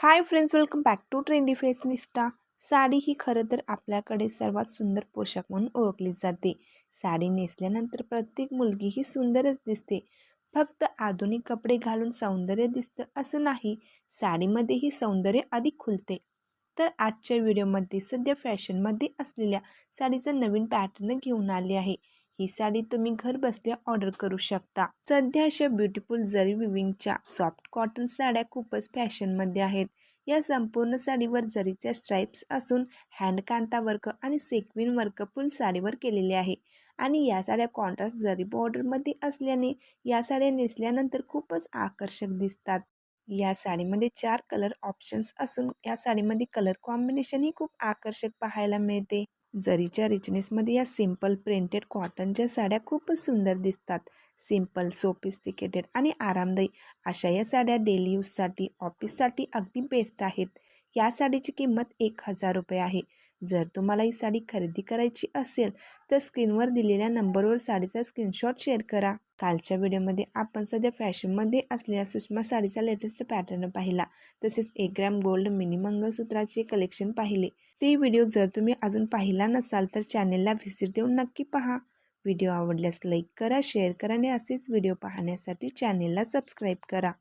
Hi friends welcome back to trendy fashionista sari ही खरं तर आपल्याकडे सर्वात सुंदर पोशाख म्हणून ओळखली जाते. साडी नेसल्यानंतर प्रत्येक मुलगी ही सुंदरच दिसते. फक्त आधुनिक कपडे घालून सौंदर्य दिसतं असं नाही साडीमध्येही सौंदर्य अधिक खुलते. तर आजच्या व्हिडिओमध्ये सध्या फॅशनमध्ये असलेल्या साडीचा नवीन पॅटर्न घेऊन आले आहे. ही साडी तुम्ही घर बसल्या ऑर्डर करू शकता. सध्या अशा ब्युटिफुल जरी विविंगच्या सॉफ्ट कॉटन साड्या खूपच फॅशनमध्ये आहेत. या संपूर्ण साडीवर जरीच्या स्ट्राईप्स असून हँड कांता वर्क आणि सेक्विन वर्क फुल साडीवर केलेले आहे. आणि या साड्या कॉन्ट्रास्ट जरी बॉर्डरमध्ये असल्याने या साड्या नेसल्यानंतर खूपच आकर्षक दिसतात. या साडीमध्ये चार कलर ऑप्शन्स असून या साडीमध्ये कलर कॉम्बिनेशनही खूप आकर्षक पाहायला मिळते. जरीच्या रिचनेसमध्ये या सिंपल प्रिंटेड कॉटनच्या साड्या खूपच सुंदर दिसतात. सिंपल सोफिस्टिकेटेड आणि आरामदायी अशा या साड्या डेली यूजसाठी ऑफिससाठी अगदी बेस्ट आहेत. या साडीची किंमत एक हजार रुपये आहे. जर तुम्हाला ही साडी खरेदी करायची असेल तर स्क्रीनवर दिलेल्या नंबरवर साडीचा स्क्रीनशॉट शेअर करा. कालच्या व्हिडिओमध्ये आपण सध्या फॅशनमध्ये असलेल्या सुषमा साडीचा लेटेस्ट पॅटर्न पाहिला. तसेच एक ग्रॅम गोल्ड मिनी मंगळसूत्राचे कलेक्शन पाहिले. ते व्हिडिओ जर तुम्ही अजून पाहिला नसाल तर चॅनेलला व्हिजिट देऊन नक्की पहा. व्हिडिओ आवडल्यास लाईक करा शेअर करा आणि असेच व्हिडिओ पाहण्यासाठी चॅनेलला सबस्क्राईब करा.